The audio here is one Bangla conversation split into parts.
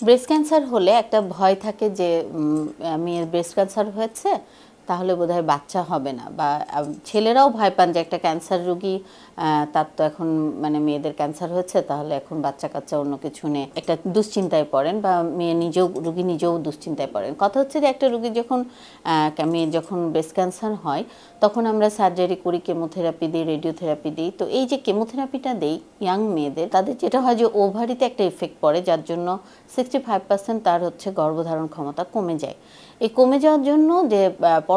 ব্রেস্ট ক্যান্সার হলে একটা ভয় থাকে যে আমি ব্রেস্ট ক্যান্সার হয়েছে তাহলে বোধহয় বাচ্চা হবে না। বা ছেলেরাও ভয় পান যে একটা ক্যান্সার রোগী তার তো এখন মানে মেয়েদের ক্যান্সার হচ্ছে তাহলে এখন বাচ্চা কাচ্চা অন্য কিছু নেই একটা দুশ্চিন্তায় পড়েন বা মেয়ে নিজেও, রুগী নিজেও দুশ্চিন্তায় পড়েন। কথা হচ্ছে যে একটা রুগী যখন মেয়ে যখন ব্রেস্ট ক্যান্সার হয়, তখন আমরা সার্জারি করি কেমোথেরাপি দিই রেডিওথেরাপি দিই। তো এই যে কেমোথেরাপিটা দেই ইয়াং মেয়েদের, তাদের যেটা হয় যে ওভারিতে একটা এফেক্ট পড়ে, যার জন্য সিক্সটি ফাইভ পার্সেন্ট তার হচ্ছে গর্ভধারণ ক্ষমতা কমে যায়। এই কমে যাওয়ার জন্য যে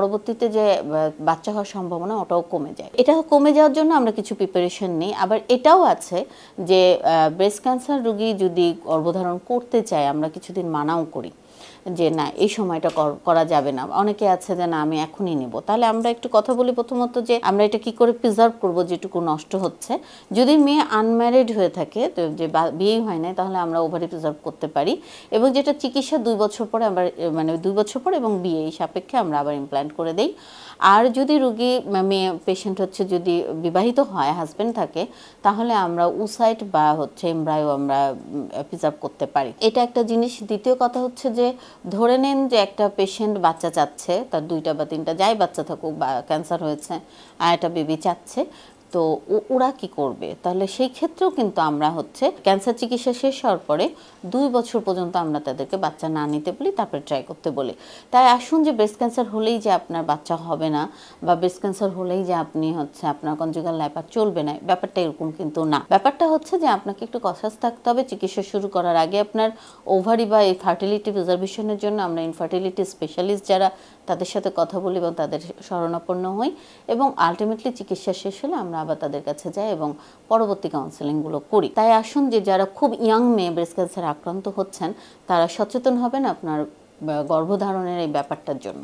পরবর্তীতে যে বাচ্চা হওয়ার সম্ভাবনা ওটাও কমে যায়। এটা কমে যাওয়ার জন্য আমরা কিছু প্রিপারেশন নিই। আবার এটাও আছে যে ব্রেস্ট ক্যান্সার রুগী যদি গর্ভধারণ করতে চায়, আমরা কিছুদিন মানাও করি। যে না এই সময়টা কর- যাবে না। অনেকে আছে যে না আমি এখনই নেব। তাহলে আমরা একটু কথা বলি প্রথমত যে আমরা এটা কি করে প্রিজার্ভ করব যেটুকু নষ্ট হচ্ছে। যদি মেয়ে আনম্যারিড হয়ে থাকে তো যে বা- বিয়েই হয় না তাহলে আমরা ওভারি প্রিজার্ভ করতে পারি। এবং যেটা চিকিৎসা দুই বছর পরে আমরা এ, মানে দুই বছর পর এবং বিয়ে এই সাপেক্ষে আমরা আবার ইমপ্ল্যান্ট করে দেই। আর যদি রুগী মেয়ে পেশেন্ট হচ্ছে যদি বিবাহিত হয় হাজব্যান্ড থাকে তাহলে আমরা উসাইট বা হচ্ছে এমব্রায়ো আমরা প্রিজার্ভ করতে পারি। এটা একটা জিনিস। দ্বিতীয় কথা হচ্ছে যে ধরে নেন যে একটা পেশেন্ট বাচ্চা চাচ্ছে, তার দুইটা বা তিনটা, যাই বাচ্চা থাকুক বা ক্যান্সার হয়েছে, আর একটা বেবি চাচ্ছে তো ওরা কি করবে? তাহলে সেই ক্ষেত্রেও কিন্তু আমরা হচ্ছে ক্যান্সার চিকিৎসা শেষ হওয়ার পরে দুই বছর পর্যন্ত আমরা তাদেরকে বাচ্চা না নিতে বলি, তারপরে ট্রাই করতে বলি। তাই আসুন যে ব্রেস্ট ক্যান্সার হলেই যে আপনার বাচ্চা হবে না বা ব্রেস্ট ক্যান্সার হলেই যে আপনি হচ্ছে আপনার কনজুগাল আর চলবে না, ব্যাপারটা এরকম কিন্তু না। ব্যাপারটা হচ্ছে যে আপনাকে একটু কনসাস থাকতে হবে, চিকিৎসা শুরু করার আগে আপনার ওভারি বা এই ফার্টিলিটি প্রিজার্ভেশনের জন্য আমরা ইনফার্টিলিটি স্পেশালিস্ট যারা, তাদের সাথে কথা বলি এবং তাদের শরণাপন্ন হই এবং আলটিমেটলি চিকিৎসা শেষ হলে আমরা আবার তাদের কাছে যাই এবং পরবর্তী কাউন্সেলিংগুলো করি। তাই আসুন যে যারা খুব ইয়াং মেয়ে ব্রেস্ট ক্যান্সার আক্রান্ত হচ্ছেন, তারা সচেতন হবেন আপনার গর্ভধারণের এই ব্যাপারটার জন্য।